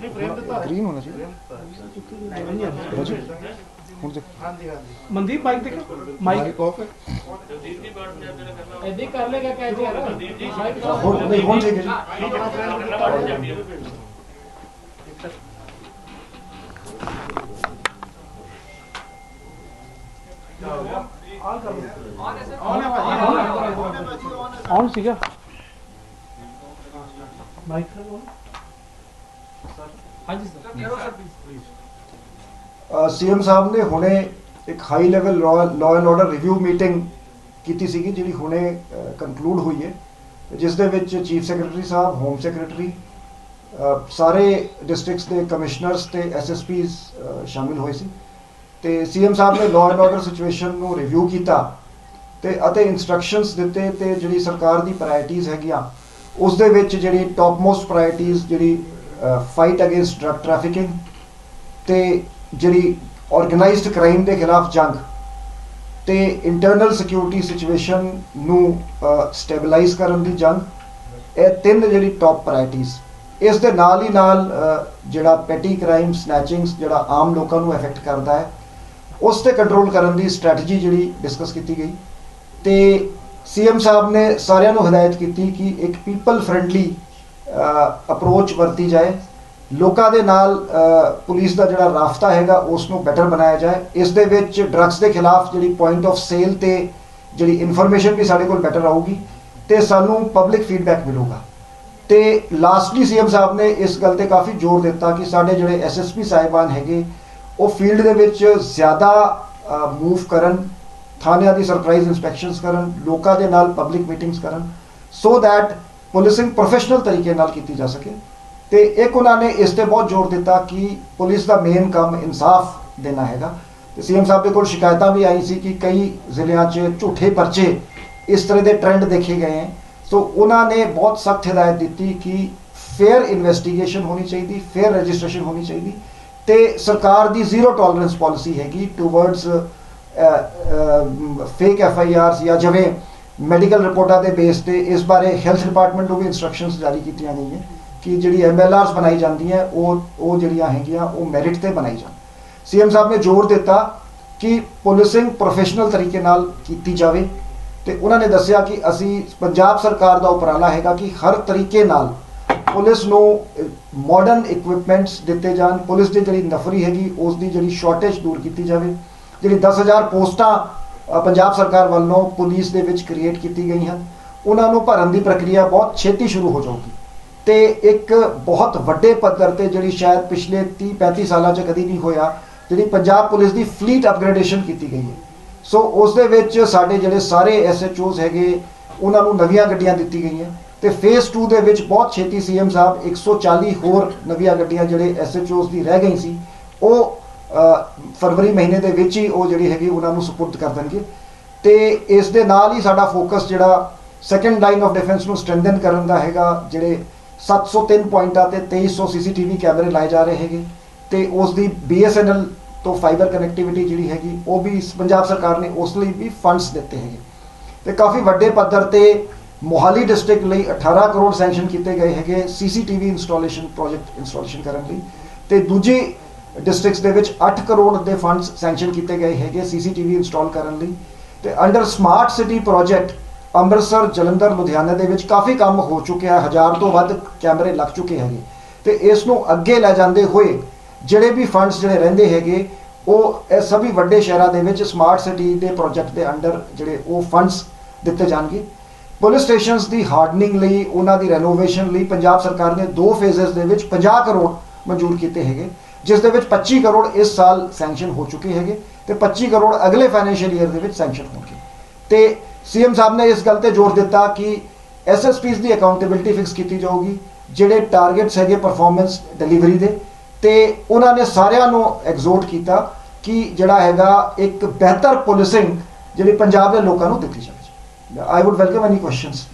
Green ਹੋਣਾ ਚਾਹੀਦਾ ਰਾਜੂ ਹੁਣ ਦੇਖ ਮਨਦੀਪ ਮਾਈਕ ਦੇਖੋ ਮਾਈਕ ਮਾਈਕ ਆਫ ਹੈ ਐਦਾਂ ਕਰ ਲੇਗਾ ਕੈਚ ਯਾਰ ਮਾਈਕ ਹੁਣ ਨਹੀਂ ਹੁਣ ਹਾਂਜੀ ਸਰ। ਸੀਐਮ ਸਾਹਿਬ ਨੇ ਹੁਣੇ ਇੱਕ high level law and order review meeting ਕੀਤੀ ਸੀਗੀ ਜਿਹੜੀ ਹੁਣੇ ਕੰਕਲੂਡ ਹੋਈ ਹੈ। ਜਿਸ ਦੇ ਵਿੱਚ ਚੀਫ ਸੈਕਟਰੀ ਸਾਹਿਬ ਹੋਮ ਸੈਕਟਰੀ ਸਾਰੇ ਡਿਸਟ੍ਰਿਕਟਸ ਦੇ ਕਮਿਸ਼ਨਰਸ ਤੇ ਐਸਐਸਪੀਸ ਸ਼ਾਮਿਲ ਹੋਏ ਸੀ। ਤੇ ਸੀਐਮ ਸਾਹਿਬ ਨੇ ਲਾਅ ਐਂਡ ਆਰਡਰ ਸਿਚੁਏਸ਼ਨ ਨੂੰ ਰਿਵਿਊ ਕੀਤਾ ਤੇ ਅਤੇ ਇਨਸਟਰਕਸ਼ਨਸ ਦਿੱਤੇ ਤੇ ਜਿਹੜੀ ਸਰਕਾਰ ਦੀ ਪ੍ਰਾਇੋਰਟੀਆਂ ਹੈਗੀਆਂ ਉਸ ਦੇ ਵਿੱਚ ਜਿਹੜੀ ਟੌਪ ਮੋਸਟ ਪ੍ਰਾਇੋਰਟੀਆਂ ਜਿਹੜੀ ਫਾਈਟ ਅਗੇਂਸਟ ਡਰਗ ਟ੍ਰੈਫਿਕਿੰਗ ਤੇ ਜਿਹੜੀ ਆਰਗੇਨਾਈਜ਼ਡ ਕ੍ਰਾਈਮ ਦੇ ਖਿਲਾਫ ਜੰਗ ਤੇ ਇੰਟਰਨਲ ਸਿਕਿਉਰਿਟੀ ਸਿਚੁਏਸ਼ਨ ਨੂੰ ਸਟੇਬਲਾਈਜ਼ ਕਰਨ ਦੀ ਜੰਗ, ਇਹ ਤਿੰਨ ਜਿਹੜੀ ਟੌਪ ਪ੍ਰਾਇੋਰਟੀਆਂ ਇਸ ਦੇ ਨਾਲ ਹੀ ਨਾਲ ਜਿਹੜਾ ਪੈਟੀ ਕ੍ਰਾਈਮ ਸਨੈਚਿੰਗਸ ਜਿਹੜਾ ਆਮ ਲੋਕਾਂ ਨੂੰ ਅਫੈਕਟ ਕਰਦਾ ਹੈ, ਉਸ ਤੇ ਕੰਟਰੋਲ ਕਰਨ ਦੀ ਸਟ੍ਰੈਟਜੀ ਜਿਹੜੀ ਡਿਸਕਸ ਕੀਤੀ ਗਈ। ਤੇ ਸੀਐਮ ਸਾਹਿਬ ਨੇ ਸਾਰਿਆਂ ਨੂੰ ਹਦਾਇਤ ਕੀਤੀ ਕਿ ਇੱਕ ਪੀਪਲ ਫ੍ਰੈਂਡਲੀ ਅਪਰੋਚ ਵਰਤੀ ਜਾਏ। ਲੋਕਾਂ ਦੇ ਨਾਲ ਪੁਲਿਸ ਦਾ ਜਿਹੜਾ ਰਾਫਤਾ ਹੈਗਾ ਉਸ ਨੂੰ ਬੈਟਰ ਬਣਾਇਆ ਜਾਏ। ਇਸ ਦੇ ਵਿੱਚ ਡਰੱਗਸ ਦੇ ਖਿਲਾਫ ਜਿਹੜੀ ਪੁਆਇੰਟ ਆਫ ਸੇਲ ਤੇ ਜਿਹੜੀ ਇਨਫੋਰਮੇਸ਼ਨ ਵੀ ਸਾਡੇ ਕੋਲ ਬੈਟਰ ਆਊਗੀ ਤੇ ਸਾਨੂੰ ਪਬਲਿਕ ਫੀਡਬੈਕ ਮਿਲੂਗਾ। ਤੇ ਲਾਸਟਲੀ ਸੀਐਮ ਸਾਹਿਬ ਨੇ ਇਸ ਗੱਲ ਤੇ ਕਾਫੀ ਜ਼ੋਰ ਦਿੱਤਾ ਕਿ ਸਾਡੇ ਜਿਹੜੇ ਐਸਐਸਪੀ ਸਾਹਿਬਾਨ ਹੈਗੇ, ਉਹ ਫੀਲਡ ਦੇ ਵਿੱਚ ਜ਼ਿਆਦਾ ਮੂਵ ਕਰਨ, ਥਾਣਿਆਂ ਦੀ ਸਰਪ੍ਰਾਈਜ਼ ਇਨਸਪੈਕਸ਼ਨਸ ਕਰਨ, ਲੋਕਾਂ ਦੇ ਨਾਲ ਪਬਲਿਕ ਮੀਟਿੰਗਸ ਕਰਨ। ਸੋ ਦੈਟ ਪੁਲਿਸਿੰਗ ਪ੍ਰੋਫੈਸ਼ਨਲ ਤਰੀਕੇ ਨਾਲ ਕੀਤੀ ਜਾ ਸਕੇ। ਤੇ ਇੱਕ ਉਹਨਾਂ ਨੇ ਇਸ ਤੇ ਬਹੁਤ ਜ਼ੋਰ ਦਿੱਤਾ ਕਿ ਪੁਲਿਸ ਦਾ ਮੇਨ ਕੰਮ ਇਨਸਾਫ ਦੇਣਾ ਹੈਗਾ। ਤੇ ਸੀਐਮ ਸਾਹਿਬ ਦੇ ਕੋਲ ਸ਼ਿਕਾਇਤਾਂ ਵੀ ਆਈ ਸੀ ਕਿ ਕਈ ਜ਼ਿਲ੍ਹਿਆਂ 'ਚ ਝੂਠੇ ਪਰਚੇ ਇਸ ਤਰ੍ਹਾਂ ਦੇ ਟ੍ਰੈਂਡ ਦੇਖੇ ਗਏ ਹੈ। ਸੋ ਉਹਨਾਂ ਨੇ ਬਹੁਤ ਸਖਤ ਹਦਾਇਤ ਦਿੱਤੀ ਕਿ ਫੇਅਰ ਇਨਵੈਸਟੀਗੇਸ਼ਨ ਹੋਣੀ ਚਾਹੀਦੀ ਫੇਅਰ ਰਜਿਸਟ੍ਰੇਸ਼ਨ ਹੋਣੀ ਚਾਹੀਦੀ। ਤੇ ਸਰਕਾਰ ਦੀ ਜ਼ੀਰੋ ਟੋਲਰੈਂਸ ਪਾਲਿਸੀ ਹੈਗੀ towards fake F I R's ਜਾਂ ਜਿਵੇਂ ਮੈਡੀਕਲ ਰਿਪੋਰਟਾਂ ਦੇ ਬੇਸ ਤੇ ਇਸ ਬਾਰੇ ਹੈਲਥ ਡਿਪਾਰਟਮੈਂਟ ਨੂੰ ਵੀ ਇਨਸਟਰਕਸ਼ਨਸ ਜਾਰੀ ਕੀਤੀਆਂ ਗਈਆਂ ਕਿ ਜਿਹੜੀ ਐਮਐਲਆਰਸ ਬਣਾਈ ਜਾਂਦੀਆਂ, ਉਹ ਉਹ ਜਿਹੜੀਆਂ ਹੈਗੀਆਂ, ਉਹ ਮੈਰਿਟ ਤੇ ਬਣਾਈ ਜਾਣ। ਸੀਐਮ ਸਾਹਿਬ ਨੇ ਜ਼ੋਰ ਦਿੱਤਾ ਕਿ ਪੁਲਿਸਿੰਗ ਪ੍ਰੋਫੈਸ਼ਨਲ ਤਰੀਕੇ ਨਾਲ ਕੀਤੀ ਜਾਵੇ ਤੇ ਉਹਨਾਂ ਨੇ ਦੱਸਿਆ ਕਿ ਅਸੀਂ ਪੰਜਾਬ ਸਰਕਾਰ ਦਾ ਉਪਰਾਲਾ ਹੈਗਾ ਕਿ ਹਰ ਤਰੀਕੇ ਨਾਲ ਪੁਲਿਸ ਨੂੰ ਮਾਡਰਨ ਇਕਵਿਪਮੈਂਟਸ ਦਿੱਤੇ ਜਾਣ। ਪੁਲਿਸ ਦੀ ਜਿਹੜੀ ਨਫਰੀ ਹੈਗੀ, ਉਸ ਦੀ ਜਿਹੜੀ ਸ਼ਾਰਟੇਜ ਦੂਰ ਕੀਤੀ ਜਾਵੇ। ਜਿਹੜੀ 10000 ਪੋਸਟਾਂ ਪੰਜਾਬ ਸਰਕਾਰ ਵੱਲੋਂ ਪੁਲਿਸ ਦੇ ਵਿੱਚ ਕ੍ਰੀਏਟ ਕੀਤੀ ਗਈ ਹਨ ਉਹਨਾਂ ਨੂੰ ਭਰਨ ਦੀ ਪ੍ਰਕਿਰਿਆ ਬਹੁਤ ਛੇਤੀ ਸ਼ੁਰੂ ਹੋ ਜਾਊਗੀ। ਤੇ ਇੱਕ ਬਹੁਤ ਵੱਡੇ ਪੱਧਰ ਤੇ ਜਿਹੜੀ ਸ਼ਾਇਦ ਪਿਛਲੇ 30 35 ਸਾਲਾਂ 'ਚ ਕਦੀ ਨਹੀਂ ਹੋਇਆ, ਜਿਹੜੀ ਪੰਜਾਬ ਪੁਲਿਸ ਦੀ ਫਲੀਟ ਅਪਗ੍ਰੇਡੇਸ਼ਨ ਕੀਤੀ ਗਈ ਹੈ। ਸੋ ਉਸ ਦੇ ਵਿੱਚ ਸਾਡੇ ਜਿਹੜੇ ਸਾਰੇ ਐਸਐਚਓਸ ਹੈਗੇ, ਉਹਨਾਂ ਨੂੰ ਨਵੀਆਂ ਗੱਡੀਆਂ ਦਿੱਤੀ ਗਈਆਂ। ਤੇ ਫੇਸ 2 ਦੇ ਵਿੱਚ ਬਹੁਤ ਛੇਤੀ ਸੀਐਮ ਸਾਹਿਬ 140 ਹੋਰ ਨਵੀਆਂ ਗੱਡੀਆਂ ਜਿਹੜੇ ਐਸਐਚਓਸ ਦੀ ਰਹਿ ਗਈ ਸੀ, ਉਹ ਫਰਵਰੀ ਮਹੀਨੇ ਦੇ ਵਿੱਚ ਹੀ ਉਹ ਜਿਹੜੀ ਹੈਗੀ ਉਹਨਾਂ ਨੂੰ ਸਪੁਰਦ ਕਰ ਦੇਣਗੇ। ਤੇ ਇਸ ਦੇ ਨਾਲ ਹੀ ਸਾਡਾ ਫੋਕਸ ਜਿਹੜਾ ਸੈਕੰਡ ਲਾਈਨ ਆਫ ਡਿਫੈਂਸ ਨੂੰ ਸਟਰੈਂਥਨ ਕਰਨ ਦਾ ਹੈਗਾ, ਜਿਹੜੇ 703 ਪੁਆਇੰਟਾਂ ਤੇ 2300 ਸੀਸੀਟੀਵੀ ਕੈਮਰੇ ਲਾਏ ਜਾ ਰਹੇ ਹੈਗੇ। ਤੇ ਉਸ ਦੀ BSNL ਤੋਂ ਫਾਈਬਰ ਕਨੈਕਟੀਵਿਟੀ ਜਿਹੜੀ ਹੈਗੀ, ਉਹ ਵੀ ਪੰਜਾਬ ਸਰਕਾਰ ਨੇ ਉਸ ਲਈ ਵੀ ਫੰਡਸ ਦਿੱਤੇ ਹੈਗੇ। ਤੇ ਕਾਫੀ ਵੱਡੇ ਪੱਧਰ ਤੇ ਮੋਹਾਲੀ ਡਿਸਟ੍ਰਿਕਟ ਲਈ 18 ਕਰੋੜ ਸੈਂਕਸ਼ਨ ਕੀਤੇ ਗਏ ਹੈਗੇ ਸੀਸੀਟੀਵੀ ਇੰਸਟਾਲੇਸ਼ਨ ਪ੍ਰੋਜੈਕਟ ਇੰਸਟਾਲੇਸ਼ਨ ਕਰਨ ਲਈ। ਤੇ ਦੂਜੀ ਡਿਸਟ੍ਰਿਕਟਸ ਦੇ ਵਿੱਚ 8 ਕਰੋੜ ਦੇ ਫੰਡਸ ਸੈਂਕਸ਼ਨ ਕੀਤੇ ਗਏ ਹੈਗੇ ਸੀਸੀਟੀਵੀ ਇੰਸਟਾਲ ਕਰਨ ਲਈ। ਤੇ under smart city project Amritsar, Jalandhar, Ludhiana ਦੇ ਵਿੱਚ ਕਾਫੀ ਕੰਮ ਹੋ ਚੁੱਕਿਆ ਹਜ਼ਾਰ ਤੋਂ ਵੱਧ ਕੈਮਰੇ ਲੱਗ ਚੁੱਕੇ ਹੈਗੇ। ਤੇ ਇਸ ਨੂੰ ਅੱਗੇ ਲੈ ਜਾਂਦੇ ਹੋਏ ਜਿਹੜੇ ਵੀ ਫੰਡਸ ਜਿਹੜੇ ਰਹਿੰਦੇ ਹੈਗੇ, ਉਹ ਇਹ ਸਭੀ ਵੱਡੇ ਸ਼ਹਿਰਾਂ ਦੇ ਵਿੱਚ ਸਮਾਰਟ ਸਿਟੀ ਦੇ ਪ੍ਰੋਜੈਕਟ ਦੇ ਅੰਡਰ ਜਿਹੜੇ ਉਹ ਫੰਡਸ ਦਿੱਤੇ ਜਾਣਗੇ। ਪੁਲਿਸ ਸਟੇਸ਼ਨਸ ਦੀ ਹਾਰਡਨਿੰਗ ਲਈ, ਉਹਨਾਂ ਦੀ ਰੈਨੋਵੇਸ਼ਨ ਲਈ ਪੰਜਾਬ ਸਰਕਾਰ ਨੇ ਦੋ ਫੇਜ਼ਸ ਦੇ ਵਿੱਚ 50 ਕਰੋੜ ਮਨਜ਼ੂਰ ਕੀਤੇ ਹੈਗੇ। ਜਿਸ ਦੇ ਵਿੱਚ 25 ਕਰੋੜ ਇਸ ਸਾਲ ਸੈਂਕਸ਼ਨ ਹੋ ਚੁੱਕੇ ਹੈਗੇ ਤੇ 25 ਕਰੋੜ ਅਗਲੇ ਫਾਈਨੈਂਸ਼ੀਅਲ ਈਅਰ ਦੇ ਵਿੱਚ ਸੈਂਕਸ਼ਨ ਹੋਣਗੇ। ਤੇ ਸੀਐਮ ਸਾਹਿਬ ਨੇ ਇਸ ਗੱਲ ਤੇ ਜ਼ੋਰ ਦਿੱਤਾ ਕਿ ਐਸਐਸਪੀਸ ਦੀ ਅਕਾਊਂਟੇਬਿਲਟੀ ਫਿਕਸ ਕੀਤੀ ਜਾਊਗੀ ਜਿਹੜੇ ਟਾਰਗੇਟਸ ਹੈਗੇ ਪਰਫਾਰਮੈਂਸ ਡਿਲੀਵਰੀ ਦੇ ਤੇ ਉਹਨਾਂ ਨੇ ਸਾਰਿਆਂ ਨੂੰ ਐਗਜ਼ੋਰਟ ਕੀਤਾ ਕਿ ਜਿਹੜਾ ਹੈਗਾ ਇੱਕ ਬਿਹਤਰ ਪੁਲਿਸਿੰਗ ਜਿਹੜੀ ਪੰਜਾਬ ਦੇ ਲੋਕਾਂ ਨੂੰ ਦਿੱਤੀ ਜਾਵੇ। I would welcome any questions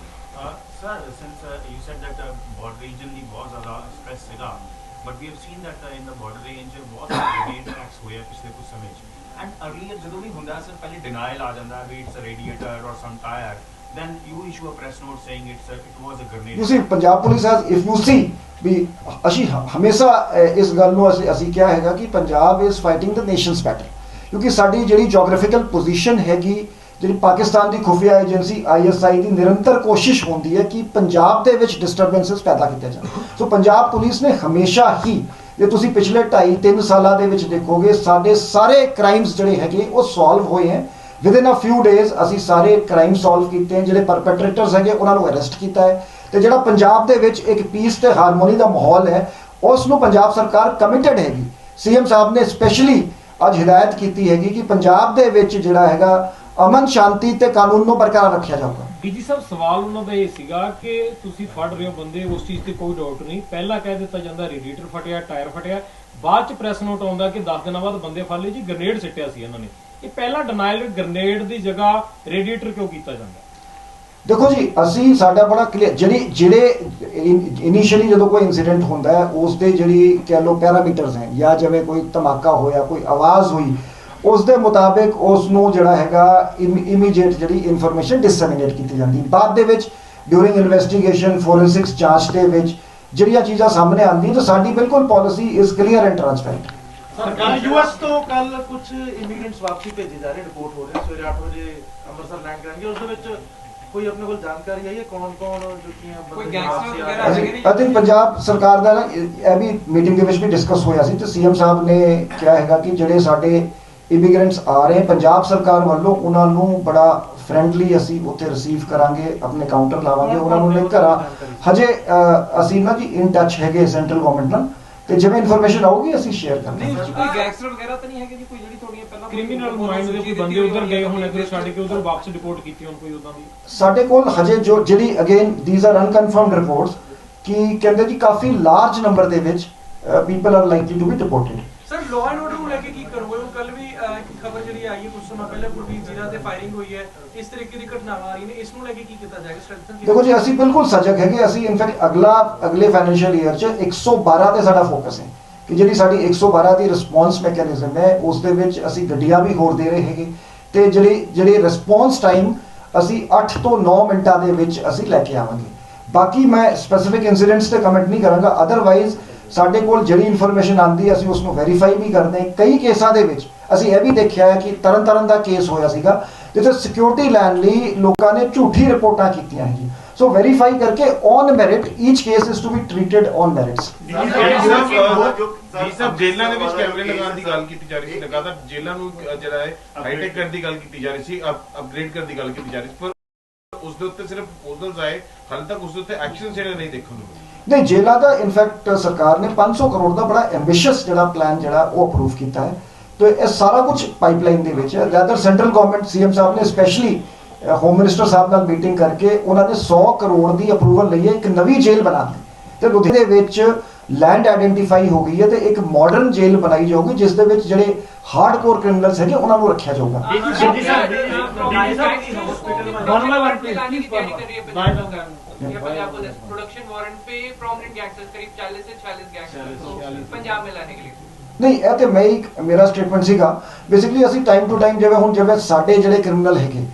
Uh, ਕੁਝ ਜਦੋਂ ਵੀ ਹੁੰਦਾ ਸਰ ਪਹਿਲੇ ਡਿਨਾਈਲ ਆ ਜਾਂਦਾ ਵੀ it's a radiator or some tyre then you issue a press note saying it's a, it was a grenade. You see Punjab police has if you see ਵੀ ਅਸੀਂ ਹਮੇਸ਼ਾ ਇਸ ਗੱਲ ਨੂੰ ਅਸੀਂ ਅਸੀਂ ਕਿਹਾ ਹੈਗਾ ਕਿ Punjab is fighting the nation's battle ਕਿਉਂਕਿ ਸਾਡੀ ਜਿਹੜੀ ਜੀਓਗ੍ਰਾਫੀਕਲ ਪੋਜੀਸ਼ਨ ਹੈਗੀ ਜਿਹੜੀ ਪਾਕਿਸਤਾਨ ਦੀ ਖੁਫੀਆ ਏਜੰਸੀ ਆਈਐਸਆਈ ਦੀ ਨਿਰੰਤਰ ਕੋਸ਼ਿਸ਼ ਹੁੰਦੀ ਹੈ ਕਿ ਪੰਜਾਬ ਦੇ ਵਿੱਚ ਡਿਸਟਰਬੈਂਸਸ ਪੈਦਾ ਕੀਤੇ ਜਾਣ ਸੋ ਪੰਜਾਬ ਪੁਲਿਸ ਨੇ ਹਮੇਸ਼ਾ ਹੀ ਜੇ ਤੁਸੀਂ ਪਿਛਲੇ 2.5 3 ਸਾਲਾਂ ਦੇ ਵਿੱਚ ਦੇਖੋਗੇ, ਸਾਡੇ ਸਾਰੇ ਕ੍ਰਾਈਮਸ ਜਿਹੜੇ ਹੈਗੇ, ਉਹ ਸੋਲਵ ਹੋਏ ਹੈ। ਵਿਦਿਨ ਅ ਫਿਊ ਡੇਜ਼ ਅਸੀਂ ਸਾਰੇ ਕ੍ਰਾਈਮ ਸੋਲਵ ਕੀਤੇ ਜਿਹੜੇ ਪਰਪੈਟਰੇਟਰਸ ਹੈਗੇ, ਉਹਨਾਂ ਨੂੰ ਅਰੈਸਟ ਕੀਤਾ ਹੈ। ਤੇ ਜਿਹੜਾ ਪੰਜਾਬ ਦੇ ਵਿੱਚ ਇੱਕ ਪੀਸ ਤੇ ਹਾਰਮੋਨੀ ਦਾ ਮਾਹੌਲ ਹੈ, ਉਸ ਨੂੰ ਪੰਜਾਬ ਸਰਕਾਰ ਕਮਿਟਡ ਹੈਗੀ। ਸੀਐਮ ਸਾਹਿਬ ਨੇ ਸਪੈਸ਼ਲੀ ਅੱਜ ਹਿਦਾਇਤ ਕੀਤੀ ਹੈਗੀ ਕਿ ਪੰਜਾਬ ਦੇ ਵਿੱਚ ਜਿਹੜਾ ਹੈਗਾ ਅਮਨ ਸ਼ਾਂਤੀ ਤੇ ਕਾਨੂੰਨ ਨੂੰ ਬਰਕਰਾਰ ਰੱਖਿਆ ਜਾਊਗਾ। ਡੀਜੀ ਸਾਹਿਬ ਸਵਾਲ ਉਹਨਾਂ ਦਾ ਇਹ ਸੀਗਾ ਕਿ ਤੁਸੀਂ ਫੜ ਰਹੇ ਹੋ ਬੰਦੇ ਉਸ ਚੀਜ਼ ਤੇ ਕੋਈ ਡਾਊਟ ਨਹੀਂ। ਪਹਿਲਾਂ ਕਹਿ ਦਿੱਤਾ ਜਾਂਦਾ ਰੇਡੀਏਟਰ ਫਟਿਆ ਟਾਇਰ ਫਟਿਆ। ਬਾਅਦ ਚ ਪ੍ਰੈਸ ਨੋਟ ਆਉਂਦਾ ਕਿ 10 ਦਿਨਾਂ ਬਾਅਦ ਬੰਦੇ ਫੜ ਲਏ ਜੀ ਗ੍ਰਨੇਡ ਸਿੱਟਿਆ ਸੀ ਇਹਨਾਂ ਨੇ। ਇਹ ਪਹਿਲਾਂ ਡਿਨਾਈਲ ਗ੍ਰਨੇਡ ਦੀ ਜਗ੍ਹਾ ਰੇਡੀਏਟਰ ਕਿਉਂ ਕੀਤਾ ਜਾਂਦਾ? ਦੇਖੋ ਜੀ ਅਸੀਂ ਸਾਡਾ ਬੜਾ ਕਲੀਅਰ ਜਿਹੜੀ ਜਿਹੜੇ ਇਨੀਸ਼ੀਅਲੀ ਜਦੋਂ ਕੋਈ ਇਨਸੀਡੈਂਟ ਹੁੰਦਾ ਹੈ ਉਸ ਦੇ ਜਿਹੜੀ ਕਹਿ ਲੋ ਪੈਰਾਮੀਟਰਸ ਹੈ ਜਾਂ ਜਿਵੇਂ ਕੋਈ ਧਮਾਕਾ ਹੋਇਆ ਕੋਈ ਆਵਾਜ਼ ਹੋਈ ਉਸ ਦੇ ਮੁਤਾਬਿਕ ਉਸ ਨੂੰ ਜਿਹੜਾ ਹੈਗਾ ਇਮੀਡੀਏਟ ਜਿਹੜੀ ਇਨਫੋਰਮੇਸ਼ਨ ਡਿਸੈਮੀਨੇਟ ਕੀਤੀ ਜਾਂਦੀ। ਬਾਅਦ ਦੇ ਵਿੱਚ ਡਿਊਰਿੰਗ ਇਨਵੈਸਟੀਗੇਸ਼ਨ ਫੋਰੈਂਸਿਕਸ ਜਾਂਚ ਦੇ ਵਿੱਚ ਜਿਹੜੀਆਂ ਚੀਜ਼ਾਂ ਸਾਹਮਣੇ ਆਉਂਦੀਆਂ ਤਾਂ ਸਾਡੀ ਬਿਲਕੁਲ policy is clear and transparent ਸਰਕਾਰ ਯੂਐਸ ਤੋਂ ਕੱਲ ਕੁਝ ਇਮੀਗ੍ਰੈਂਟਸ ਵਾਪਸੀ ਭੇਜੇ ਜਾ ਰਹੇ ਰਿਪੋਰਟ ਹੋ ਰਹੀ। ਸਵੇਰੇ 8 ਵਜੇ ਅੰਮ੍ਰਿਤਸਰ ਲੈਂਡ ਕਰਨਗੇ ਉਸ ਦੇ ਵਿੱਚ ਕੋਈ ਆਪਣੇ ਕੋਲ ਜਾਣਕਾਰੀ ਆਈ ਹੈ? ਕੌਣ ਕੌਣ ਜੁੱਤੀਆਂ ਕੋਈ ਆ ਵਗੈਰਾ ਨੇ? ਨੇ? ਅਤੇ ਪੰਜਾਬ ਸਰਕਾਰ ਦਾ ਇਹ ਵੀ ਮੀਟਿੰਗ ਦੇ ਵਿੱਚ ਵੀ ਡਿਸਕਸ ਹੋਇਆ ਸੀ ਤੇ ਸੀਐਮ ਸਾਹਿਬ ਨੇ ਕਿਹਾ ਹੈਗਾ ਕਿ ਜਿਹੜੇ ਸਾਡੇ ਇਮੀਗ੍ਰੈਂਟਸ ਆ ਰਹੇ ਪੰਜਾਬ ਸਰਕਾਰ ਵੱਲੋਂ ਉਹਨਾਂ ਨੂੰ ਬੜਾ ਫ੍ਰੈਂਡਲੀ ਅਸੀਂ ਉੱਥੇ ਰਿਸੀਵ ਕਰਾਂਗੇ ਆਪਣੇ ਕਾਊਂਟਰ ਲਾਵਾਂਗੇ ਉਹਨਾਂ ਨੂੰ ਲੈ ਘਰਾਂ ਹਜੇ ਅਸੀਂ ਨਾ ਜੀ ਇਨ ਟੱਚ ਹੈਗੇ ਸੈਂਟਰਲ ਗਵਰਨਮੈਂਟ ਨਾਲ ਤੇ ਜਿਵੇਂ ਇਨਫੋਰਮੇਸ਼ਨ ਆਊਗੀ ਅਸੀਂ ਸ਼ੇਅਰ ਕਰਾਂਗੇ ਨਹੀਂ ਕੋਈ ਗੈਂਗਸਟਰ ਵਗੈਰਾ ਤਾਂ ਨਹੀਂ ਹੈਗੇ ਜੀ? ਕੋਈ ਜਿਹੜੀ ਤੁਹਾਡੀਆਂ ਪਹਿਲਾਂ ਕ੍ਰਿਮੀਨਲ ਮਾਈਂਡ ਦੇ ਕੋਈ ਬੰਦੇ ਉਧਰ ਗਏ ਹੋਣੇ ਕਿ ਛੱਡ ਕੇ ਉਧਰ ਵਾਪਸ ਰਿਪੋਰਟ ਕੀਤੀ ਹੋਣ ਕੋਈ ਉਦਾਂ ਦੀ? ਸਾਡੇ ਕੋਲ ਹਜੇ ਜੋ ਜਿਹੜੀ again these are unconfirmed reports ਕਿ ਕਹਿੰਦੇ ਜੀ ਕਾਫੀ ਲਾਰਜ ਨੰਬਰ ਦੇ ਵਿੱਚ people are likely to be deported sir law and order ਨੂੰ ਲੈ ਕੇ ਕੀ ਕਰੋਗੇ? ਉਹ ਕੱਲ ਵੀ ਇੱਕ ਖਬਰ ਜਿਹੜੀ ਆਈ ਹੈ, ਕੁਝ ਸਮਾਂ ਪਹਿਲਾਂ ਗੁਰਬੀਰ ਜੀਰਾ ਤੇ ਫਾਇਰਿੰਗ ਹੋਈ ਹੈ। ਇਸ ਤਰੀਕੇ ਦੀ ਘਟਨਾਵਾਂ ਆ ਰਹੀਆਂ ਨੇ। ਇਸ ਨੂੰ ਲੈ ਕੇ ਕੀ ਕੀਤਾ ਜਾਏਗਾ? ਸਟ੍ਰੈਂਥਨ ਦੇਖੋ ਜੀ, ਅਸੀਂ ਬਿਲਕੁਲ ਸਜਗ ਹੈਗੇ। ਅਸੀਂ ਇਨਫੈਕਟ ਅਗਲਾ, ਅਗਲੇ ਫਾਈਨੈਂਸ਼ੀਅਲ ਈਅਰ 'ਚ 112 ਤੇ ਸਾਡਾ ਫੋਕਸ ਹੈ ਕਿ ਜਿਹੜੀ ਸਾਡੀ 112 ਦੀ ਰਿਸਪੌਂਸ ਮੈਕੈਨਿਜ਼ਮ ਹੈ, ਉਸ ਦੇ ਵਿੱਚ ਅਸੀਂ ਗੱਡੀਆਂ ਵੀ ਹੋਰ ਦੇ ਰਹੇ ਹੈਗੇ। ਤੇ ਜਿਹੜੇ ਜਿਹੜੇ ਰਿਸਪੌਂਸ ਟਾਈਮ ਅਸੀਂ 8 ਤੋਂ 9 ਮਿੰਟਾਂ ਦੇ ਵਿੱਚ ਅਸੀਂ ਲੈ ਕੇ ਆਵਾਂਗੇ। ਬਾਕੀ ਮੈਂ ਸਪੈਸੀਫਿਕ ਇਨਸੀਡੈਂਟਸ ਤੇ ਕਮੈਂਟ ਨਹੀਂ ਕਰਾਂਗਾ। ਅਦਰਵਾਈਜ਼ ਸਾਡੇ ਕੋਲ ਜਿਹੜੀ ਇਨਫੋਰਮੇਸ਼ਨ ਆਂਦੀ ਅਸੀਂ ਉਸ ਨੂੰ ਵੈਰੀਫਾਈ ਵੀ ਕਰਦੇ ਹਾਂ। ਕਈ ਕੇਸਾਂ ਦੇ ਵਿੱਚ ਅਸੀਂ ਇਹ ਵੀ ਦੇਖਿਆ ਹੈ ਕਿ ਤਰਨ ਤਾਰਨ ਦਾ ਕੇਸ ਹੋਇਆ ਸੀਗਾ ਜਿੱਥੇ ਸਿਕਿਉਰਿਟੀ ਲੈਣ ਲਈ ਲੋਕਾਂ ਨੇ ਝੂਠੀ ਰਿਪੋਰਟਾਂ ਕੀਤੀਆਂ ਹੈਗੀਆਂ ਸੋ ਵੈਰੀਫਾਈ ਕਰਕੇ on merit each case is to be treated on merits ਜੀ ਸਾਹਿਬ ਜੇਲ੍ਹਾਂ ਦੇ ਵਿੱਚ ਕੈਮਰੇ ਲਗਾਉਣ ਦੀ ਗੱਲ ਕੀਤੀ ਜਾ ਰਹੀ ਸੀ ਲਗਾਤਾਰ ਜੇਲ੍ਹਾਂ ਨੂੰ ਜਿਹੜਾ ਹੈ ਹਾਈਟੈਕ ਕਰਨ ਦੀ ਗੱਲ ਕੀਤੀ ਜਾ ਰਹੀ ਸੀ ਅਪਗ੍ਰੇਡ ਕਰਨ ਦੀ ਗੱਲ ਕੀਤੀ ਜਾ ਰਹੀ ਸੀ ਪਰ ਉਸ ਦੇ ਉੱਤੇ ਸਿਰਫ ਪ੍ਰਪੋਜ਼ਲਸ ਆਏ ਹਾਲੇ ਤੱਕ ਉਸ ਦੇ ਉੱਤੇ ਐਕਸ਼ਨ ਜਿਹੜੇ ਨਹੀਂ ਦੇਖਣ ਨੂੰ ਨਹੀਂ ਜੇਲ੍ਹਾਂ ਦਾ ਇਨਫੈਕਟ ਸਰਕਾਰ ਨੇ 500 ਕਰੋੜ ਦਾ ਬੜਾ ਐਂਬੀਸ਼ੀਅਸ ਜਿਹੜਾ ਪਲਾਨ ਜਿਹੜਾ ਉਹ ਅਪਰੂਵ ਕੀਤਾ ਹੈ ਤੇ ਇਹ ਸਾਰਾ ਕੁਝ ਪਾਈਪਲਾਈਨ ਦੇ ਵਿੱਚ ਹੈ ਰੈਦਰ ਸੈਂਟਰਲ ਗਵਰਨਮੈਂਟ ਸੀਐਮ ਸਾਹਿਬ ਨੇ ਸਪੈਸ਼ਲੀ ਹੋਮ ਮਿਨਿਸਟਰ ਸਾਹਿਬ ਨਾਲ ਮੀਟਿੰਗ ਕਰਕੇ ਉਹਨਾਂ ਨੇ 100 ਕਰੋੜ ਦੀ ਅਪਰੂਵਲ ਲਈ ਹੈ ਇੱਕ ਨਵੀਂ ਜੇਲ੍ਹ ਬਣਾ ਦਿੱਤੀ ਤੇ ਲੁਧਿਆਣੇ ਦੇ ਵਿੱਚ ਲੈਂਡ ਆਇਡੈਂਟੀਫਾਈ ਹੋ ਗਈ ਹੈ ਤੇ ਇੱਕ ਮਾਡਰਨ ਜੇਲ੍ਹ ਬਣਾਈ ਜਾਊਗੀ ਜਿਸ ਦੇ ਵਿੱਚ ਜਿਹੜੇ ਹਾਰਡਕੋਰ ਕ੍ਰਿਮੀਨਲਸ ਹੈਗੇ ਉਹਨਾਂ ਨੂੰ ਰੱਖਿਆ ਜਾਊਗਾ one, please. Production Please, warrant पे प्रोमिनेंट गैंगस्टर्स करीब 40 से 46 गैंगस्टर्स पंजाब में लाने के लिए ਨਹੀਂ ਇਹ ਤੇ ਮੈਂ ਇੱਕ ਮੇਰਾ ਸਟੇਟਮੈਂਟ ਸੀਗਾ ਬੇਸਿਕਲੀ ਅਸੀਂ ਟਾਈਮ ਟੂ ਟਾਈਮ ਜਿਵੇਂ ਹੁਣ ਜਿਵੇਂ ਸਾਡੇ ਜਿਹੜੇ ਕ੍ਰਿਮੀਨਲ ਹੈਗੇ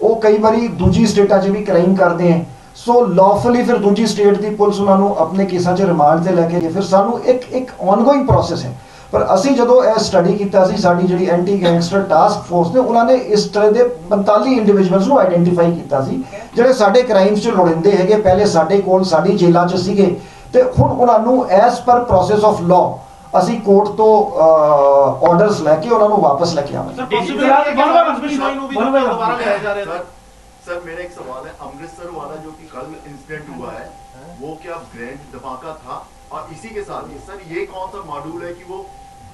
ਉਹ ਕਈ ਵਾਰੀ ਦੂਜੀ ਸਟੇਟਾਂ 'ਚ ਵੀ ਕ੍ਰਾਈਮ ਕਰਦੇ ਹੈ ਸੋ ਲੌਫੁਲੀ ਫਿਰ ਦੂਜੀ ਸਟੇਟ ਦੀ ਪੁਲਿਸ ਉਹਨਾਂ ਨੂੰ ਆਪਣੇ ਕੇਸਾਂ 'ਚ ਰਿਮਾਂਡ ਤੇ ਲੈ ਕੇ ਗਏ ਫਿਰ ਸਾਨੂੰ ਇੱਕ ਇੱਕ ਆਨਗੋਇੰਗ ਪ੍ਰੋਸੈਸ ਹੈ ਪਰ ਅਸੀਂ ਜਦੋਂ ਇਹ ਸਟੱਡੀ ਕੀਤਾ ਸੀ ਸਾਡੀ ਜਿਹੜੀ ਐਂਟੀ ਗੈਂਗਸਟਰ ਟਾਸਕ ਫੋਰਸ ਨੇ ਉਹਨਾਂ ਨੇ ਇਸ ਤਰ੍ਹਾਂ ਦੇ 45 ਇੰਡੀਵਿਜੂਅਲਸ ਨੂੰ ਆਈਡੈਂਟੀਫਾਈ ਕੀਤਾ ਸੀ ਜਿਹੜੇ ਸਾਡੇ ਕ੍ਰਾਈਮਸ 'ਚ ਲੋੜਿੰਦੇ ਹੈਗੇ ਪਹਿਲੇ ਸਾਡੇ ਕੋਲ ਸਾਡੀ ਜੇਲ੍ਹਾਂ 'ਚ ਸੀਗੇ ਤੇ ਹੁਣ ਉਹਨਾਂ ਨੂੰ as per process of law ਅਸੀਂ ਕੋਰਟ ਤੋਂ ਆਰਡਰਸ ਲੈ ਕੇ ਉਹਨਾਂ ਨੂੰ ਵਾਪਸ ਲੈ ਕੇ ਆਵਾਂਗੇ One by one, please. ਨੂੰ ਵੀ One by one. ਦੁਬਾਰਾ ਲਿਆਇਆ ਜਾ ਰਿਹਾ सर सर मेरा एक सवाल है अमृतसर वाला जो कि कल इंसिडेंट हुआ है वो क्या ग्रैंड धमाका था और इसी के साथ ही सर ये कौन सा मॉड्यूल है कि वो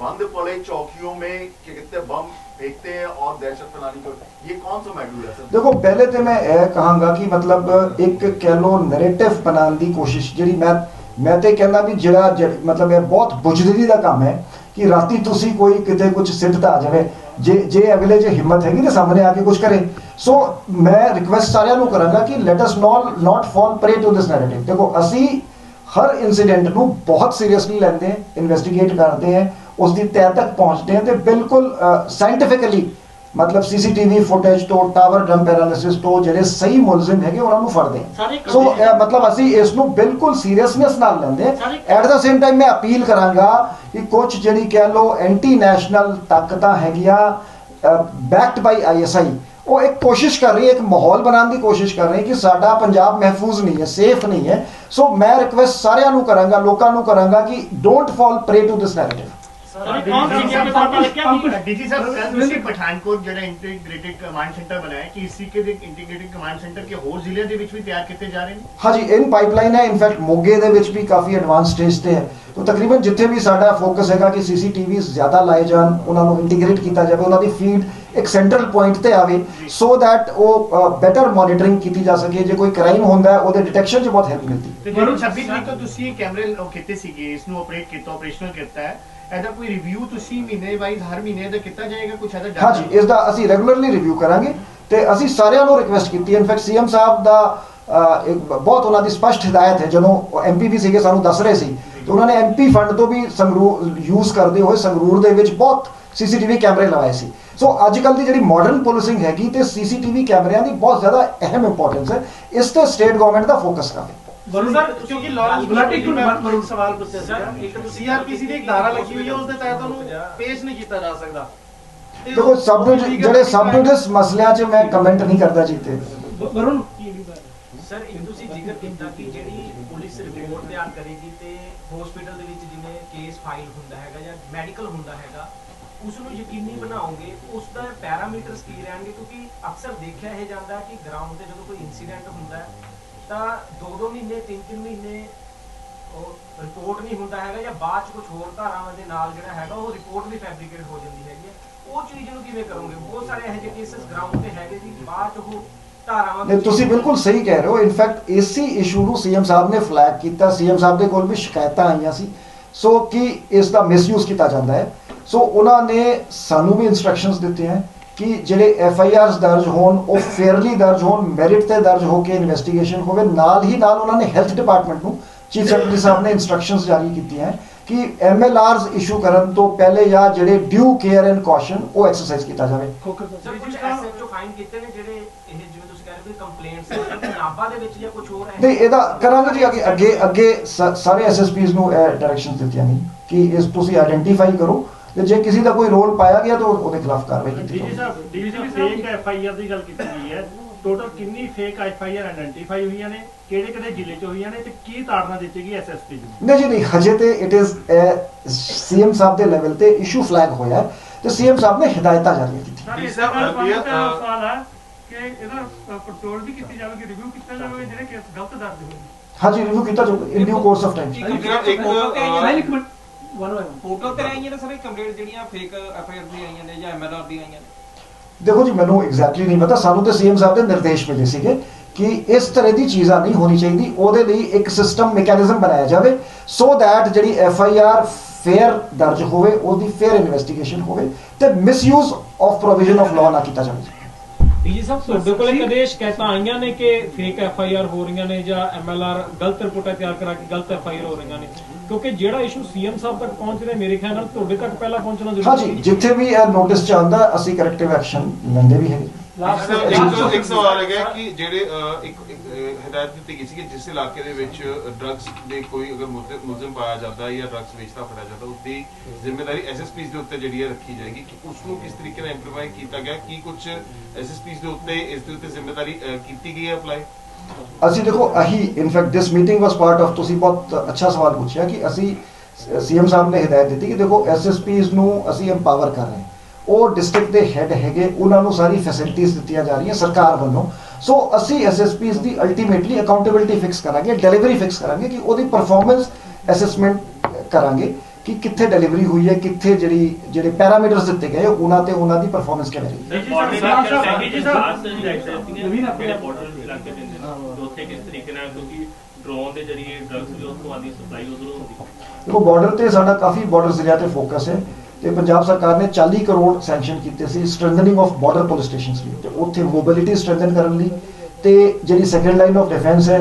बंद पड़े चौकियों में क्या कहते हैं बम फेंकते हैं और दहशत फैलाने को ये कौन सा मॉड्यूल है सर ਦੇਖੋ ਪਹਿਲੇ ਤੇ ਮੈਂ ਇਹ ਕਹਾਂਗਾ ਕਿ ਮਤਲਬ ਇੱਕ ਕਹਿ ਲੋ ਨੈਰੇਟਿਵ ਬਣਾਉਣ ਦੀ ਕੋਸ਼ਿਸ਼ ਜਿਹੜੀ ਮੈਂ ਮੈਂ ਤੇ ਕਹਿੰਦਾ ਵੀ ਜਿਹੜਾ ਜ- ਮਤਲਬ ਇਹ ਬਹੁਤ ਬੁਝਦਿਲੀ ਦਾ ਕੰਮ ਹੈ ਕਿ ਰਾਤੀ ਤੁਸੀਂ ਕੋਈ ਕਿਤੇ ਕੁਝ ਸਿੱਧਤਾ ਆ ਜਾਵੇ ਜੇ ਜੇ ਅਗਲੇ 'ਚ ਹਿੰਮਤ ਹੈਗੀ ਤੇ ਸਾਹਮਣੇ ਆ ਕੇ ਕੁਝ ਕਰੇ ਸੋ ਮੈਂ ਰਿਕਵੈਸਟ ਸਾਰਿਆਂ ਨੂੰ ਕਰਾਂਗਾ ਕਿ let us not not fall prey to this narrative ਦੇਖੋ ਅਸੀਂ ਹਰ ਇਨਸੀਡੈਂਟ ਨੂੰ ਬਹੁਤ ਸੀਰੀਅਸਲੀ ਲੈਂਦੇ ਹਾਂ ਇਨਵੈਸਟੀਗੇਟ ਕਰਦੇ ਹਾਂ ਉਸ ਦੀ ਤਹਿ ਤੱਕ ਪਹੁੰਚਦੇ ਹਾਂ ਤੇ ਬਿਲਕੁਲ ਸਾਇੰਟੀਫਿਕਲੀ ਮਤਲਬ ਸੀਸੀਟੀਵੀ ਫੁਟੇਜ ਤੋਂ ਟਾਵਰ ਡੰਪ ਐਨਾਲਿਸਿਸ ਤੋਂ ਜਿਹੜੇ ਸਹੀ ਮੁਲਜ਼ਮ ਹੈਗੇ ਉਹਨਾਂ ਨੂੰ ਫੜਦੇ ਆ ਸੋ ਮਤਲਬ ਅਸੀਂ ਇਸ ਨੂੰ ਬਿਲਕੁਲ ਸੀਰੀਅਸਨੈਸ ਨਾਲ ਲੈਂਦੇ ਐਟ ਦਾ ਸੇਮ ਟਾਈਮ ਮੈਂ ਅਪੀਲ ਕਰਾਂਗਾ ਕਿ ਕੁਝ ਜਿਹੜੀ ਕਹਿ ਲੋ ਐਂਟੀ ਨੈਸ਼ਨਲ ਤਾਕਤਾਂ ਹੈਗੀਆਂ ਬੈਕਡ ਬਾਈ ਆਈਐਸਆਈ ਉਹ ਇੱਕ ਕੋਸ਼ਿਸ਼ ਕਰ ਰਹੀ ਹੈ ਇੱਕ ਮਾਹੌਲ ਬਣਾਉਣ ਦੀ ਕੋਸ਼ਿਸ਼ ਕਰ ਰਹੀ ਹੈ ਕਿ ਸਾਡਾ ਪੰਜਾਬ ਮਹਿਫੂਜ਼ ਨਹੀਂ ਹੈ ਸੇਫ ਨਹੀਂ ਹੈ। ਸੋ ਮੈਂ ਰਿਕਵੈਸਟ ਸਾਰਿਆਂ ਨੂੰ ਕਰਾਂਗਾ ਲੋਕਾਂ ਨੂੰ ਕਰਾਂਗਾ ਕਿ don't fall prey to this narrative ਸਾਹਿਬ ਕੱਲ ਤੁਸੀਂ ਪਠਾਨਕੋਟ ਜਿਹੜਾ ਇੰਟੀਗ੍ਰੇਟਿਡ ਕਮਾਂਡ ਸੈਂਟਰ ਬਣਾਇਆ ਹੈ, ਕਿ ਇਸੀ ਕੇ ਦੇ ਇੰਟੀਗ੍ਰੇਟਿਡ ਕਮਾਂਡ ਸੈਂਟਰ ਕੇ ਹੋਰ ਜ਼ਿਲ੍ਹਿਆਂ ਦੇ ਵਿੱਚ ਵੀ ਤਿਆਰ ਕੀਤੇ ਜਾ ਰਹੇ ਨੇ? ਹਾਂਜੀ ਇਨ ਪਾਈਪਲਾਈਨ ਹੈ ਇਨਫੈਕਟ ਮੋਗੇ ਦੇ ਵਿੱਚ ਵੀ ਕਾਫੀ ਐਡਵਾਂਸ ਸਟੇਜ ਤੇ ਹੈ। ਤਾਂ ਤਕਰੀਬਨ ਜਿੱਥੇ ਵੀ ਸਾਡਾ ਫੋਕਸ ਹੈਗਾ ਕਿ ਸੀਸੀਟੀਵੀ ਜ਼ਿਆਦਾ ਲਾਏ ਜਾਣ ਉਹਨਾਂ ਨੂੰ ਇੰਟੀਗ੍ਰੇਟ ਕੀਤਾ ਜਾਵੇ ਉਹਨਾਂ ਦੀ ਫੀਡ ਇੱਕ ਸੈਂਟਰਲ ਪੁਆਇੰਟ ਤੇ ਆਵੇ ਸੋ ਥੈਟ ਉਹ ਬੈਟਰ ਮੋਨੀਟਰਿੰਗ ਕੀਤੀ ਜਾ ਸਕੇ। ਜੇ ਕੋਈ ਕ੍ਰਾਈਮ ਹੁੰਦਾ ਹੈ ਉਹਦੇ ਡਿਟੈਕਸ਼ਨ 'ਚ ਬਹੁਤ ਹੈਲਪ ਮਿਲਦੀ। ਤੇ ਜਿਹੜੀ 26 ਤਰੀਕ ਤੋਂ ਤੁਸੀਂ ਕੈਮਰੇ ਕੀਤੇ ਸੀਗੇ ਇਸ ਨੂੰ ਆਪਰੇਟ ਕੀਤਾ ਆਪਰੇਸ਼ਨਲ ਕੀਤਾ ਹੈ ਇਹਦਾ ਕੋਈ ਰਿਵਿਊ ਤੁਸੀਂ ਮਹੀਨੇ ਵਾਈਜ਼ ਹਰ ਮਹੀਨੇ ਦਾ ਕੀਤਾ ਜਾਏਗਾ ਕੁਝ ਇਹਦਾ? ਹਾਂਜੀ ਇਸ ਦਾ ਅਸੀਂ ਰੈਗੂਲਰਲੀ ਰਿਵਿਊ ਕਰਾਂਗੇ ਤੇ ਅਸੀਂ ਸਾਰਿਆਂ ਨੂੰ ਰਿਕਵੈਸਟ ਕੀਤੀ। ਇਨਫੈਕਟ ਸੀਐਮ ਸਾਹਿਬ ਦਾ ਇੱਕ ਬਹੁਤ ਉਹਨਾਂ ਦੀ ਸਪਸ਼ਟ ਹਦਾਇਤ ਹੈ। ਜਦੋਂ ਐਮਪੀ ਵੀ ਸੀਗੇ ਸਾਨੂੰ ਦੱਸ ਰਹੇ ਸੀ ਤੇ ਉਹਨਾਂ ਨੇ ਐਮਪੀ ਫੰਡ ਤੋਂ ਵੀ ਸੰਗਰੂਰ ਯੂਜ਼ ਕਰਦੇ ਹੋਏ ਸੰਗਰੂਰ ਦੇ ਵਿੱਚ ਬਹੁਤ ਸੀਸੀਟੀਵੀ ਕੈਮਰੇ ਲਗਾਏ ਸੀ। ਸੋ ਅੱਜ ਕੱਲ ਦੀ ਜਿਹੜੀ ਮਾਡਰਨ ਪੁਲਿਸਿੰਗ ਹੈਗੀ ਤੇ ਸੀਸੀਟੀਵੀ ਕੈਮਰਿਆਂ ਦੀ ਬਹੁਤ ਜ਼ਿਆਦਾ ਅਹਿਮ ਇੰਪੋਰਟੈਂਸ ਹੈ। ਇਸ ਤੇ ਸਟੇਟ ਗਵਰਨਮੈਂਟ ਦਾ ਫੋਕਸ ਕਰੇ ਵਰੁਣ ਸਰ ਕਿਉਂਕਿ ਲਾਰੈਂਸ ਗੁਲਾਟੀ ਨੂੰ ਮੈਂ ਸਵਾਲ ਪੁੱਛਿਆ ਸੀਗਾ। ਸੀਆਰਪੀਸੀ ਦੀ ਇੱਕ ਧਾਰਾ ਲੱਗੀ ਹੋਈ ਹੈ ਉਸ ਦੇ ਤਹਿਤ ਉਹਨੂੰ ਪੇਸ਼ ਨਹੀਂ ਕੀਤਾ ਜਾ ਸਕਦਾ। ਦੇਖੋ ਸਬ ਜਿਹੜੇ ਸਬ ਡਿਊਟਿਸ ਮਸਲਿਆਂ 'ਚ ਮੈਂ ਕਮੈਂਟ ਨਹੀਂ ਕਰਦਾ ਜੀ ਤੇ ਵਰੁਣ? ਸਰ ਇੱਕ ਤੁਸੀਂ ਜ਼ਿਕਰ ਕੀਤਾ ਕਿ ਜਿਹੜੀ ਪੁਲਿਸ ਰਿਪੋਰਟ ਤਿਆਰ ਕਰੇਗੀ ਤੇ ਹਸਪੀਟਲ ਦੇ ਵਿੱਚ ਜਿਵੇਂ ਕੇਸ ਫਾਈਲ ਹੁੰਦਾ ਹੈਗਾ ਜਾਂ ਮੈਡੀਕਲ ਹੁੰਦਾ ਹੈਗਾ ਉਸ ਨੂੰ ਯਕੀਨੀ ਬਣਾਓਗੇ ਉਸ ਦਾ ਪੈਰਾਮੀਟਰਸ ਕੀ ਰਹਿਣਗੇ? ਕਿਉਂਕਿ ਅਕਸਰ ਦੇਖਿਆ ਇਹ ਜਾਂਦਾ ਹੈ ਕਿ ਗਰਾਊਂਡ ਤੇ ਜਦੋਂ ਕੋਈ ਇਨਸੀਡੈਂਟ ਹੁੰਦਾ ਹੈ ਤਾਂ 2-2 ਮਹੀਨੇ 3-3 ਮਹੀਨੇ ਉਹ ਰਿਪੋਰਟ ਨਹੀਂ ਹੁੰਦਾ ਹੈਗਾ ਜਾਂ ਬਾਅਦ ਚ ਕੁਝ ਹੋਰ ਧਾਰਾਵਾਂ ਦੇ ਨਾਲ ਜਿਹੜਾ ਹੈਗਾ ਉਹ ਰਿਪੋਰਟ ਵੀ ਫੈਬਰੀਕੇਟ ਹੋ ਜਾਂਦੀ ਹੈਗੀ ਉਹ ਚੀਜ਼ ਨੂੰ ਕਿਵੇਂ ਕਰੋਗੇ? ਬਹੁਤ ਸਾਰੇ ਇਹੋ ਜਿਹੇ ਕੇਸਸ ਗਰਾਊਂਡ ਤੇ ਹੈਗੇ ਜੀ ਬਾਅਦ ਚ ਉਹ ਧਾਰਾਵਾਂ ਤੁਸੀਂ ਬਿਲਕੁਲ ਸਹੀ ਕਹਿ ਰਹੇ ਹੋ। ਇਨਫੈਕਟ ਇਸੇ ਇਸ਼ੂ ਨੂੰ ਸੀਐਮ ਸਾਹਿਬ ਨੇ ਫਲੈਗ ਕੀਤਾ। ਸੀਐਮ ਸਾਹਿਬ ਦੇ ਕੋਲ ਵੀ ਸ਼ਿਕਾਇਤਾਂ ਆਈਆਂ ਸੀ। ਸੋ ਕਿ ਇਸ ਦਾ ਮਿਸਯੂਜ਼ ਕੀਤਾ ਜਾਂਦਾ ਹੈ। ਸੋ ਉਹਨਾਂ ਨੇ ਸਾਨੂੰ ਵੀ ਇਨਸਟਰਕਸ਼ਨਸ ਦਿੱਤੇ ਹਨ ਕਿ ਜਿਹੜੇ ਐਫ ਆਈ ਆਰਸ ਦਰਜ ਹੋਣ ਉਹ ਫੇਅਰਲੀ ਦਰਜ ਹੋਣ ਮੈਰਿਟ ਤੇ ਦਰਜ ਹੋ ਕੇ ਇਨਵੈਸਟੀਗੇਸ਼ਨ ਹੋਵੇ ਨਾਲ ਹੀ ਨਾਲ ਉਹਨਾਂ ਨੇ ਹੈਲਥ ਡਿਪਾਰਟਮੈਂਟ ਨੂੰ ਚੀਫ ਸੈਕਟਰੀ ਸਾਹਿਬ ਨੇ ਇਨਸਟਰਕਸ਼ਨਸ ਜਾਰੀ ਕੀਤੀਆਂ ਕਿ ਐਮ ਐਲ ਆਰਸ ਇਸ਼ੂ ਕਰਨ ਤੋਂ ਪਹਿਲੇ ਜਾਂ ਜਿਹੜੇ ਡਿਊ ਕੇਅਰ ਐਂਡ ਕਾਸ਼ਨ ਉਹ ਐਕਸਰਸਾਈਜ਼ ਕੀਤਾ ਜਾਵੇ। ਸਰ ਕੁਝ ਐਸਐਚਓ ਫਾਈਨ ਕੀਤੇ ਨੇ ਜਿਹੜੇ ਇਹ ਜਿਵੇਂ ਤੁਸੀਂ ਕਹਿ ਰਹੇ ਹੋ ਕੰਪਲੇਂਟਸ ਪੰਜਾਬਾ ਦੇ ਵਿੱਚ ਜਾਂ ਕੁਝ ਹੋਰ ਹੈ ਨਹੀਂ ਇਹਦਾ ਕਰਾਂਗੇ ਜੀ ਅੱਗੇ ਅੱਗੇ ਸਾਰੇ ਐਸਐਸਪੀਸ ਨੂੰ ਇਹ ਡਾਇਰੈਕਸ਼ਨਸ ਦਿੱਤੀਆਂ ਨੇ ਕਿ ਇਸ ਤੁਸੀਂ ਆਇਡੈਂਟੀਫਾਈ ਕਰੋ ਤੇ ਜੇ ਕਿਸੇ ਦਾ ਕੋਈ ਰੋਲ ਪਾਇਆ ਗਿਆ ਤਾਂ ਉਹਦੇ ਖਿਲਾਫ ਕਾਰਵਾਈ ਕੀਤੀ ਜਾਵੇ ਸਾਹਿਬ ਡੀਜੀ ਸਾਹਿਬ ਫੇਕ ਐਫ ਆਈ ਆਰ ਦੀ ਗੱਲ ਕੀਤੀ ਗਈ ਹੈ ਟੋਟਲ ਕਿੰਨੀ fake F I R identify ਹੋਈਆਂ ਨੇ ਕਿਹੜੇ ਕਿਹੜੇ ਜ਼ਿਲ੍ਹੇ 'ਚ ਹੋਈਆਂ ਨੇ ਤੇ ਕੀ ਤਾੜਨਾ ਦਿੱਤੀ ਗਈ ਐਸਐਸਪੀ ਨੂੰ ਨਹੀਂ ਜੀ ਨਹੀਂ ਹਜੇ ਤੇ ਇਟ ਇਜ਼ ਸੀਐਮ ਸਾਹਿਬ ਦੇ ਲੈਵਲ ਤੇ ਇਸ਼ੂ ਫਲੈਗ ਹੋਇਆ ਤੇ ਸੀਐਮ ਸਾਹਿਬ ਨੇ ਹਦਾਇਤਾਂ ਜਾਰੀ ਕੀਤੀਆਂ ਜੀ ਸਾਹਿਬ, ਸਵਾਲ ਹੈ ਕਿ ਇਹਦਾ ਕੰਟਰੋਲ ਵੀ ਕੀਤੀ ਜਾਵੇਗੀ ਰਿਵਿਊ ਕੀਤਾ ਜਾਵੇਗਾ ਜਿਹੜੇ ਕੇਸ ਗਲਤ ਦਰਜ ਹੋਏ ਹਾਂਜੀ ਰਿਵਿਊ ਕੀਤਾ ਜਾਊਗਾ in due course of time ਇੱਕ ਇੱਕ ਮਿੰਟ ਵਨ ਫੋਟੋ ਤੇ ਆਈਆਂ ਨੇ ਸਾਰੇ ਕੰਪਲੇਂਟ ਜਿਹੜੀਆਂ ਫੇਕ ਐਫ ਆਈ ਆਰ ਦੀ ਆਈਆਂ ਨੇ ਜਾਂ ਐਮ ਐਲ ਆਰ ਦੀ ਆਈਆਂ ਨੇ। ਦੇਖੋ ਜੀ ਮੈਨੂੰ ਐਗਜ਼ੈਕਟਲੀ ਨਹੀਂ ਪਤਾ। ਸਾਨੂੰ ਤੇ ਸੀਐਮ ਸਾਹਿਬ ਦੇ ਨਿਰਦੇਸ਼ ਮਿਲੇ ਸੀਗੇ ਕਿ ਇਸ ਤਰ੍ਹਾਂ ਦੀ ਚੀਜ਼ਾਂ ਨਹੀਂ ਹੋਣੀ ਚਾਹੀਦੀ। ਉਹਦੇ ਲਈ ਇੱਕ ਸਿਸਟਮ ਮੈਕੈਨਿਜ਼ਮ ਬਣਾਇਆ ਜਾਵੇ ਸੋ ਥੈਟ ਜਿਹੜੀ ਐਫ ਆਈ ਆਰ ਫੇਅਰ ਦਰਜ ਹੋਵੇ ਉਹਦੀ ਫੇਅਰ ਇਨਵੈਸਟੀਗੇਸ਼ਨ ਹੋਵੇ ਤੇ misuse of provision of law ਨਾ ਕੀਤਾ ਜਾਵੇ। ਡੀਜੀ ਸਾਹਿਬ ਤੁਹਾਡੇ ਕੋਲੇ ਕਦੇ ਸ਼ਿਕਾਇਤਾਂ ਆਈਆਂ ਨੇ ਕਿ ਫੇਕ ਐਫ ਆਈ ਆਰ ਹੋ ਰਹੀਆਂ ਨੇ ਜਾਂ ਐਮ ਐਲ ਆਰ ਗਲਤ ਰਿਪੋਰਟਾਂ ਤਿਆਰ ਕਰਾ ਕੇ ਗਲਤ ਐਫ ਆਈ ਆਰ ਹੋ ਰਹੀਆਂ ਨੇ? ਕਿਉਂਕਿ ਜਿਹੜਾ ਇਸ਼ੂ ਸੀਐਮ ਸਾਹਿਬ ਤੱਕ ਪਹੁੰਚ ਰਿਹਾ ਮੇਰੇ ਖਿਆਲ ਨਾਲ ਤੁਹਾਡੇ ਤੱਕ ਪਹਿਲਾਂ ਪਹੁੰਚਣਾ ਜ਼ਰੂਰੀ ਹਾਂਜੀ ਜਿੱਥੇ ਵੀ ਇਹ ਨੋਟਿਸ ਚ ਆਉਂਦਾ ਅਸੀਂ ਕਰੈਕਟਿਵ ਐਕਸ਼ਨ ਲੈਂਦੇ ਵੀ ਹੈਗੇ। ਇੱਕ ਇੱਕ ਸਵਾਲ ਹੈਗਾ ਕਿ ਜਿਹੜੇ ਇੱਕ ਹਦਾਇਤ ਦਿੱਤੀ ਗਈ ਸੀ ਕਿ ਜਿਸ ਇਲਾਕੇ ਦੇ ਵਿੱਚ ਡਰੱਗਸ ਦੇ ਕੋਈ ਅਗਰ ਮੁਲਜ਼ਮ ਪਾਇਆ ਜਾਂਦਾ ਹੈ ਜਾਂ ਡਰੱਗਸ ਵੇਚਦਾ ਫੜਿਆ ਜਾਂਦਾ ਉਸ ਦੀ ਜ਼ਿੰਮੇਵਾਰੀ ਐਸਐਸਪੀਸ ਦੇ ਉੱਤੇ ਜਿਹੜੀ ਹੈ ਰੱਖੀ ਜਾਏਗੀ ਕਿ ਉਸ ਨੂੰ ਕਿਸ ਤਰੀਕੇ ਨਾਲ ਇੰਪਲੀਮੈਂਟ ਕੀਤਾ ਗਿਆ ਕੀ ਕੁਝ ਐਸਐਸਪੀਸ ਦੇ ਉੱਤੇ ਇਸ ਦੇ ਉੱਤੇ ਜ਼ਿੰਮੇਵਾਰੀ ਕੀਤੀ ਗਈ ਹੈ ਅਪਲਾਈ ਅਸੀਂ ਦੇਖੋ, ਅਹੀ in fact this meeting was part of ਤੁਸੀਂ ਬਹੁਤ ਅੱਛਾ ਸਵਾਲ ਪੁੱਛਿਆ ਕਿ ਅਸੀਂ, ਸੀਐਮ ਸਾਹਿਬ ਨੇ ਹਦਾਇਤ ਦਿੱਤੀ ਕਿ ਦੇਖੋ ਐਸਐਸਪੀਸ ਨੂੰ ਅਸੀਂ ਐਮਪਾਵਰ ਕਰ ਰਹੇ ਹਾਂ। ਉਹ ਡਿਸਟ੍ਰਿਕਟ ਦੇ ਹੈੱਡ ਹੈਗੇ, ਉਹਨਾਂ ਨੂੰ ਸਾਰੀ ਫੈਸਿਲਿਟੀਆਂ ਦਿੱਤੀਆਂ ਜਾ ਰਹੀਆਂ ਸਰਕਾਰ ਵੱਲੋਂ। ਸੋ ਅਸੀਂ ਐਸਐਸਪੀਸ ਦੀ ਅਲਟੀਮੇਟਲੀ ਅਕਾਊਂਟੇਬਿਲਟੀ ਫਿਕਸ ਕਰਾਂਗੇ ਡਿਲੀਵਰੀ ਫਿਕਸ ਕਰਾਂਗੇ ਕਿ ਉਹਦੀ ਪਰਫਾਰਮੈਂਸ ਅਸੈਸਮੈਂਟ ਕਰਾਂਗੇ। ਕਿ ਕਿੱਥੇ ਡਿਲੀਵਰੀ ਹੋਈ ਹੈ ਕਿੱਥੇ ਜਿਹੜੀ ਜਿਹੜੇ ਪੈਰਾਮੀਟਰਸ ਦਿੱਤੇ ਗਏ ਉਹਨਾਂ ਤੇ ਉਹਨਾਂ ਦੀ ਪਰਫਾਰਮੈਂਸ ਕਿਵੇਂ ਰਹੀ ਡੀਜੀ ਸਾਹਿਬ ਡੀਜੀ ਸਾਹਿਬ ਜਿਹੜੇ ਬਾਰਡਰ ਇਲਾਕੇ ਪੈਂਦੇ ਨੇ ਉੱਥੇ ਕਿਸ ਤਰੀਕੇ ਨਾਲ ਕਿਉਂਕਿ ਡਰੋਨ ਦੇ ਜ਼ਰੀਏ ਡਰੱਗਸ ਵੀ ਉੱਥੋਂ ਆਦੀ ਸਪਲਾਈ ਉਧਰੋਂ ਹੁੰਦੀ। ਦੇਖੋ ਬਾਰਡਰ ਤੇ ਸਾਡਾ ਕਾਫੀ ਬਾਰਡਰ ਜ਼ਿਲ੍ਹਿਆਂ ਤੇ ਫੋਕਸ ਹੈ ਤੇ ਪੰਜਾਬ ਸਰਕਾਰ ਨੇ 40 ਕਰੋੜ ਸੈਂਕਸ਼ਨ ਕੀਤੇ ਸੀ strengthening of border police stations ਲਈ ਤੇ ਉੱਥੇ ਮੋਬਿਲਿਟੀ ਸਟਰੈਂਥਨ ਕਰਨ ਲਈ ਤੇ ਜਿਹੜੀ ਸੈਕੰਡ ਲਾਈਨ ਆਫ ਡਿਫੈਂਸ ਹੈ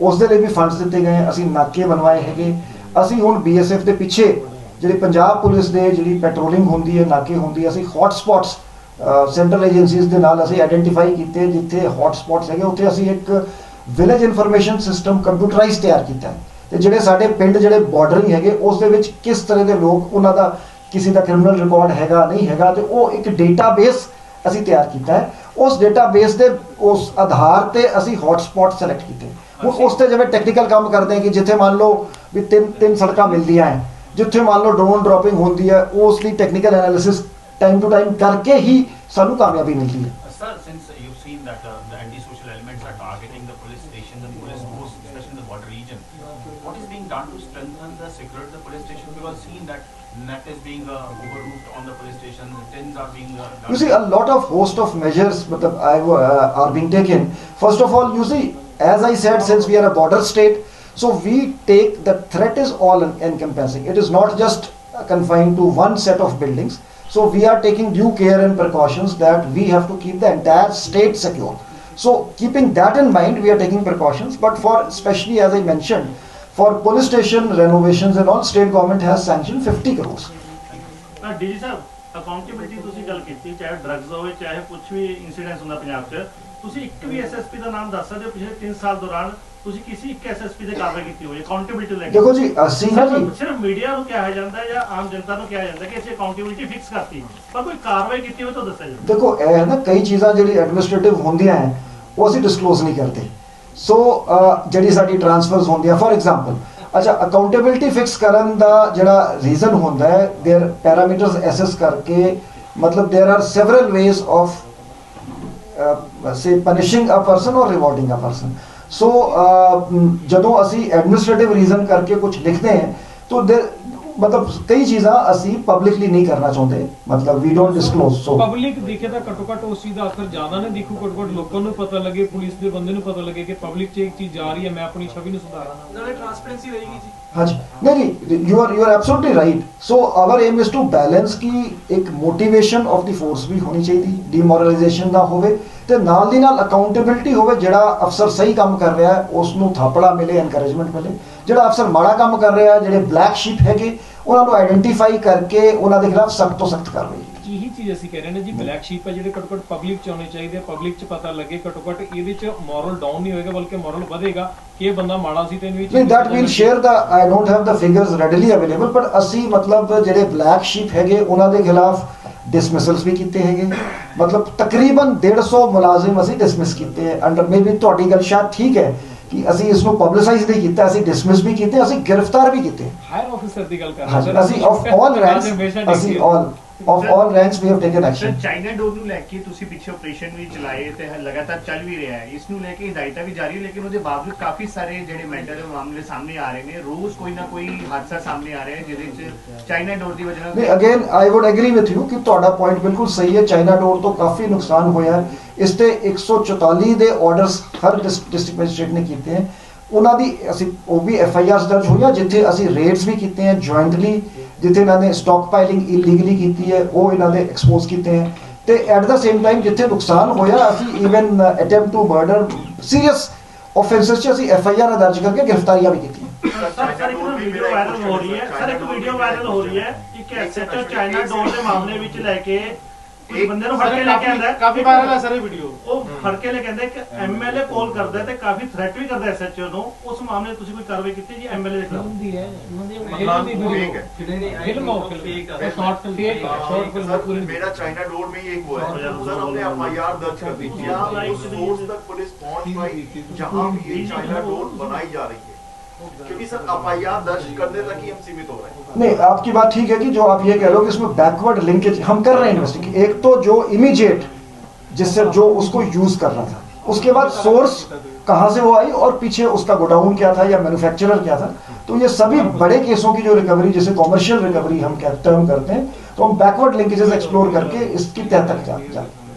ਉਸ ਦੇ ਲਈ ਵੀ ਫੰਡਸ ਦਿੱਤੇ ਗਏ। ਅਸੀਂ ਨਾਕੇ ਬਣਵਾਏ ਹੈਗੇ। ਅਸੀਂ ਹੁਣ ਬੀਐਸਐਫ ਦੇ ਪਿੱਛੇ ਜਿਹੜੀ ਪੰਜਾਬ ਪੁਲਿਸ ਦੇ ਜਿਹੜੀ ਪੈਟਰੋਲਿੰਗ ਹੁੰਦੀ ਹੈ, ਨਾਕੇ ਹੁੰਦੀ ਹੈ, ਅਸੀਂ ਹੌਟ ਸਪੌਟਸ ਸੈਂਟਰਲ ਏਜੰਸੀਜ਼ ਦੇ ਨਾਲ ਅਸੀਂ ਆਇਡੈਂਟੀਫਾਈ ਕੀਤੇ ਜਿੱਥੇ ਹੌਟ ਸਪੌਟਸ ਹੈਗੇ। ਉੱਥੇ ਅਸੀਂ ਇੱਕ ਵਿਲੇਜ ਇਨਫੋਰਮੇਸ਼ਨ ਸਿਸਟਮ ਕੰਪਿਊਟਰਾਈਜ਼ ਤਿਆਰ ਕੀਤਾ ਹੈ। ਤੇ ਜਿਹੜੇ ਸਾਡੇ ਪਿੰਡ ਜਿਹੜੇ ਬਾਰਡਰਿੰਗ ਹੈਗੇ, ਉਸ ਦੇ ਵਿੱਚ ਕਿਸ ਤਰ੍ਹਾਂ ਦੇ ਲੋਕ, ਉਹਨਾਂ ਦਾ ਕਿਸੇ ਦਾ ਕ੍ਰਿਮੀਨਲ ਰਿਕਾਰਡ ਹੈਗਾ, ਨਹੀਂ ਹੈਗਾ, ਤੇ ਉਹ ਇੱਕ ਡੇਟਾਬੇਸ ਅਸੀਂ ਤਿਆਰ ਕੀਤਾ ਹੈ। ਉਸ ਡੇਟਾਬੇਸ ਦੇ ਉਸ ਆਧਾਰ ਤੇ ਅਸੀਂ ਹੌਟ ਸਪੌਟ ਸਿਲੈਕਟ ਕੀਤੇ ਹੁਣ ਉਸ ਤੇ ਜਿਵੇਂ ਟੈਕਨੀਕਲ ਕੰਮ ਕਰਦੇ ਹਾਂ ਕਿ ਜਿੱਥੇ ਮੰਨ ਲਓ ਵੀ ਤਿੰਨ ਤਿੰਨ ਸੜਕਾਂ ਮਿਲਦੀਆਂ ਹੈ ਜਿੱਥੇ ਮੰਨ ਲਓ ਡਰੋਨ ਡ੍ਰੌਪਿੰਗ ਹੁੰਦੀ ਹੈ ਉਸ ਲਈ technical analysis time to time ਕਰਕੇ ਹੀ ਸਾਨੂੰ ਕਾਮਯਾਬੀ ਮਿਲਦੀ ਹੈ Uh, Sir, since uh, you've seen that uh, the anti-social elements are targeting the police stations and police posts, especially in the border region, what is being done to strengthen the security of the police station? Because seen that You see, a lot of host of measures uh, are being taken. First of all, you see, as I said, since we are a border state, so we take the threat is all encompassing. It is not just confined to one set of buildings. So we are taking due care and precautions that we have to keep the entire state secure. So keeping that in mind, we are taking precautions. But for especially as I mentioned, for police station renovations and all, state government has sanctioned 50 crores. Uh, accountability ਤੁਸੀਂ ਗੱਲ ਕੀਤੀ ਚਾਹੇ drugs ਹੋਵੇ ਚਾਹੇ ਕੁਝ ਵੀ incidents ਹੁੰਦਾ ਪੰਜਾਬ 'ਚ ਤੁਸੀਂ ਇੱਕ ਵੀ ਐਸਐਸਪੀ ਦਾ ਨਾਮ ਦੱਸ ਸਕਦੇ ਹੋ ਪਿਛਲੇ 3 ਸਾਲ ਦੌਰਾਨ ਤੁਸੀਂ ਕਿਸੇ ਇੱਕ ਐਸਐਸਪੀ ਤੇ ਕਾਰਵਾਈ ਕੀਤੀ ਹੋਈ ਅਕਾਊਂਟੇਬਿਲਟੀ ਲੈ ਕੇ। ਦੇਖੋ ਜੀ, ਅਸੀਂ ਨਾ ਜੀ- ਸਿਰਫ ਮੀਡੀਆ ਨੂੰ ਕਿਹਾ ਜਾਂਦਾ ਜਾਂ ਆਮ ਜਨਤਾ ਨੂੰ ਕਿਹਾ ਜਾਂਦਾ ਕਿ ਅਸੀਂ ਅਕਾਊਂਟੇਬਿਲਟੀ ਫਿਕਸ ਕਰਤੀ। ਪਰ ਕੋਈ ਕਾਰਵਾਈ ਕੀਤੀ ਹੋਵੇ ਤਾਂ ਦੱਸਿਆ ਜਾਵੇ ਦੇਖੋ ਇਹ ਹੈ ਨਾ ਕਈ ਚੀਜ਼ਾਂ ਜਿਹੜੀ ਐਡਮਿਨਿਸਟ੍ਰੇਟਿਵ ਹੁੰਦੀਆਂ ਹੈ ਉਹ ਅਸੀਂ ਡਿਸਕਲੋਜ਼ ਨਹੀਂ ਕਰਦੇ। ਸੋ ਜਿਹੜੀ ਸਾਡੀ ਟ੍ਰਾਂਸਫਰਸ ਹੁੰਦੀਆਂ ਫੋਰ ਐਗਜ਼ਾਮਪਲ ਅੱਛਾ ਅਕਾਊਂਟੇਬਿਲਟੀ ਫਿਕਸ ਕਰਨ ਦਾ ਜਿਹੜਾ ਰੀਜ਼ਨ ਹੁੰਦਾ ਹੈ देयर ਪੈਰਾਮੀਟਰਸ ਐਸੈਸ ਕਰਕੇ ਮਤਲਬ there are several ways of say punishing a person ਔਰ ਰਿਵਾਰਡਿੰਗ ਅ ਪਰਸਨ ਸੋ ਜਦੋਂ ਅਸੀਂ ਐਡਮਿਨਿਸਟ੍ਰੇਟਿਵ ਰੀਜ਼ਨ ਕਰਕੇ ਕੁਝ ਲਿਖਦੇ ਹਾਂ ਤਾਂ there- ਮਤਲਬ ਕਈ ਚੀਜ਼ਾਂ ਅਸੀਂ ਪਬਲਿਕਲੀ ਨਹੀਂ ਕਰਨਾ ਚਾਹੁੰਦੇ। ਮਤਲਬ we don't disclose so public ਦਿਖੇ ਤਾਂ ਘੱਟੋ ਘੱਟ ਉਸ ਚੀਜ਼ ਦਾ ਅਸਰ ਜ਼ਿਆਦਾ ਨਾ ਦਿਖੂ ਘੱਟੋ ਘੱਟ ਲੋਕਾਂ ਨੂੰ ਪਤਾ ਲੱਗੇ ਪੁਲਿਸ ਦੇ ਬੰਦੇ ਨੂੰ ਪਤਾ ਲੱਗੇ ਕਿ ਪਬਲਿਕ 'ਚ ਇੱਕ ਚੀਜ਼ ਜਾ ਰਹੀ ਹੈ ਮੈਂ ਆਪਣੀ ਛਵੀ ਨੂੰ ਸੁਧਾਰਾਂ। ਨਾਲੇ ਟ੍ਰਾਂਸਪੇਰੈਂਸੀ ਰਹੇਗੀ ਜੀ। ਹਾਂਜੀ। ਨਹੀਂ ਨਹੀਂ you are you are absolutely right so our aim is to balance ਕਿ ਇੱਕ ਮੋਟੀਵੇਸ਼ਨ ਆਫ ਦੀ ਫੋਰਸ ਵੀ ਹੋਣੀ ਚਾਹੀਦੀ ਡੀਮੋਰਲਾਈਜੇਸ਼ਨ ਨਾ ਹੋਵੇ। ਤੇ ਨਾਲ ਦੀ ਨਾਲ ਅਕਾਊਂਟੇਬਿਲਟੀ ਹੋਵੇ ਜਿਹੜਾ ਅਫਸਰ ਸਹੀ ਕੰਮ ਕਰ ਰਿਹਾ ਹੈ ਉਸ ਨੂੰ ਥਾਪੜਾ ਮਿਲੇ ਐਨਕਰੇਜਮੈਂਟ ਮਿਲੇ ਜਿਹੜਾ ਅਫਸਰ ਮਾੜਾ ਕੰਮ ਕਰ ਰਿਹਾ ਹੈ ਜਿਹੜੇ ਬਲੈਕ ਸ਼ੀਪ ਹੈਗੇ ਉਹਨਾਂ ਨੂੰ ਆਇਡੈਂਟੀਫਾਈ ਕਰਕੇ ਉਹਨਾਂ ਦੇ ਖਿਲਾਫ ਸਖਤ ਤੋਂ ਸਖਤ ਕਾਰਵਾਈ ਇਹੀ ਚੀਜ਼ ਅਸੀਂ ਕਹਿ ਰਹੇ ਨੇ ਜੀ ਬਲੈਕ ਸ਼ੀਪ ਹੈ ਜਿਹੜੇ ਘੱਟੋ ਘੱਟ ਪਬਲਿਕ 'ਚ ਆਉਣੇ ਚਾਹੀਦੇ ਪਬਲਿਕ 'ਚ ਪਤਾ ਲੱਗੇ ਘੱਟੋ ਘੱਟ ਇਹਦੇ 'ਚ ਮੋਰਲ ਡਾਊਨ ਨਹੀਂ ਹੋਏਗਾ ਬਲਕਿ ਮੋਰਲ ਵਧੇਗਾ ਕਿ ਇਹ ਬੰਦਾ ਮਾੜਾ ਸੀ ਤੇ ਇਹਨੂੰ ਇਹ ਨਹੀਂ we'll ਲੱਗੇ। share the I don't have the figures readily available but ਅਸੀਂ ਮਤਲਬ ਜਿਹੜੇ ਬਲੈਕ ਸ਼ੀਪ ਹੈਗੇ ਉਹਨਾਂ ਦੇ ਖਿਲਾਫ ਡਿਸਮਿਸਲਸ ਵੀ ਕੀਤੇ ਹੈਗੇ ਮਤਲਬ ਤਕਰੀਬਨ 150 ਮੁਲਾਜ਼ਮ ਅਸੀਂ ਡਿਸਮਿਸ ਕੀਤੇ ਅੰਡਰ ਮੇਬੀ ਤੁਹਾਡੀ ਗੱਲ ਸ਼ਾਇਦ ਠੀਕ ਹੈ ਕਿ ਅਸੀਂ ਇਸ ਨੂੰ ਪਬਲਿਸਾਈਜ਼ ਨਹੀਂ ਕੀਤਾ ਅਸੀਂ ਡਿਸਮਿਸ ਵੀ ਕੀਤੇ ਅਸੀਂ ਗ੍ਰਿਫਤਾਰ ਵੀ ਕੀਤੇ ਹਾਇਰ ਆਫੀਸਰ ਦੀ ਗੱਲ ਕਰ ਰਹੇ ਹਾਂਜੀ ਸਰ ਅਸੀਂ ਆਫ ਆਲ ਰੈਂਕਸ ਅਸੀਂ all of all ranks we have taken sir action China door ਨੂੰ ਲੈ ਕੇ ਤੁਸੀਂ ਪਿੱਛੇ ਆਪਰੇਸ਼ਨ ਵੀ ਚਲਾਏ ਤੇ ਲਗਾਤਾਰ ਚੱਲ ਵੀ ਰਿਹਾ ਹੈ। ਇਸ ਨੂੰ ਲੈ ਕੇ ਹਦਾਇਤਾਂ ਵੀ ਜਾਰੀ ਹੈ ਲੇਕਿਨ ਉਹਦੇ ਬਾਵਜੂਦ ਕਾਫੀ ਸਾਰੇ ਜਿਹੜੇ ਮੈਂਟਲ ਦੇ ਮਾਮਲੇ ਸਾਹਮਣੇ ਆ ਰਹੇ ਨੇ। ਰੋਜ਼ ਕੋਈ ਨਾ ਕੋਈ ਹਾਦਸਾ ਸਾਹਮਣੇ ਆ ਰਿਹਾ ਹੈ ਜਿਹਦੇ ਵਿੱਚ ਚਾਈਨਾ ਡੋਰ ਦੀ ਵਜ੍ਹਾ ਨਹੀਂ ਨਾਲ again I would agree with you ਕਿ ਤੁਹਾਡਾ ਪੁਆਇੰਟ ਬਿਲਕੁਲ ਸਹੀ ਹੈ। ਚਾਈਨਾ ਡੋਰ ਤੋਂ ਕਾਫੀ ਨੁਕਸਾਨ ਹੋਇਆ ਇਸ ਤੇ 144 ਦੇ ਆਰਡਰਸ ਹਰ ਡਿਸਟ੍ਰਿਕਟ ਮੈਜਿਸਟ੍ਰੇਟ ਨੇ ਕੀਤੇ ਹਨ ਉਹਨਾਂ ਦੀ ਅਸੀਂ ਉਹ ਵੀ ਐਫ ਆਈ ਆਰਸ ਦਰਜ ਹੋਈਆਂ ਜਿੱਥੇ ਅਸੀਂ ਰੇਡਸ ਵੀ ਕੀਤੇ ਹਨ ਜੁਆਇੰਟਲੀ ਜਿੱਥੇ ਇਹਨਾਂ ਨੇ ਸਟਾਕ ਪਾਈਲਿੰਗ ਇਲੀਗਲੀ ਕੀਤੀ ਹੈ, ਉਹ ਇਹਨਾਂ ਦੇ ਐਕਸਪੋਜ਼ ਕੀਤੇ ਹਨ ਤੇ ਐਟ ਦਾ ਸੇਮ ਟਾਈਮ ਜਿੱਥੇ ਨੁਕਸਾਨ ਹੋਇਆ, ਅਸੀਂ even attempt to murder serious offences 'ਚ ਅਸੀਂ ਐਫ ਆਈ ਆਰ ਦਰਜ ਕਰਕੇ ਗ੍ਰਿਫਤਾਰੀਆਂ ਵੀ ਕੀਤੀਆਂ। ਸਰ ਸਰ, ਇੱਕ ਵੀਡੀਓ ਵਾਇਰਲ ਹੋ ਰਹੀ ਹੈ। ਸਰ, ਇੱਕ ਵੀਡੀਓ ਵਾਇਰਲ ਹੋ ਰਹੀ ਹੈ ਇੱਕ ਐਸਐਚਓ ਚਾਈਨਾ ਡੋਰ ਦੇ ਮਾਮਲੇ ਵਿੱਚ ਲੈ ਕੇ ਇੱਕ ਬੰਦੇ ਨੂੰ ਫੜ ਕੇ ਲੈ ਕੇ ਆਂਦਾ ਕਾਫੀ viral ਹੈ ਸਰ ਇਹ video। ਉਹ ਫੜ ਕੇ ਲੈ ਕੇ ਆਂਦਾ ਕਿ ਐਮਐਲਏ ਕਾਲ ਕਰਦਾ ਹੈ ਤੇ ਕਾਫੀ ਥ੍ਰੈਟ ਵੀ ਕਰਦਾ ਐਸਐਚਓ ਨੂੰ ਉਸ ਮਾਮਲੇ 'ਚ ਤੁਸੀਂ ਕੋਈ ਕਾਰਵਾਈ ਕੀਤੀ ਜੀ ਐਮਐਲਏ ਦੇ ਖਿਲਾਫ ਹੁੰਦੀ ਹੈ ਫਿਲਮ ਦੀ fake है। ਫਿਲਮ ਹੋ film short film fake short film sir मेरा चाइना डोर में ये हुआ है सर हमने एफ आई आर दर्ज कर दी क्या उस सोर्स तक पुलिस पहुंच पाई जहां भी ये चाइना डोर बनाई जा रही है क्योंकि सर एफ़ दर्ज करने तक ही हम सीमित हो रहे हैं। नहीं, आपकी बात ठीक है कि जो आप ये कह रहे हो कि इसमें बैकवर्ड लिंकेज हम कर रहे हैं इन्वेस्टिगेट एक तो जो इमीडिएट जिससे जो उसको यूज़ कर रहा था। उसके बाद सोर्स कहाँ से वो आई और पीछे उसका गोडाउन क्या था या मैन्युफैक्चरर क्या था। तो ये सभी बड़े केसों की जो रिकवरी जैसे कॉमर्शियल रिकवरी हम टर्म करते हैं तो हम बैकवर्ड लिंकेजेस एक्सप्लोर करके इसकी तह तक जाते जा।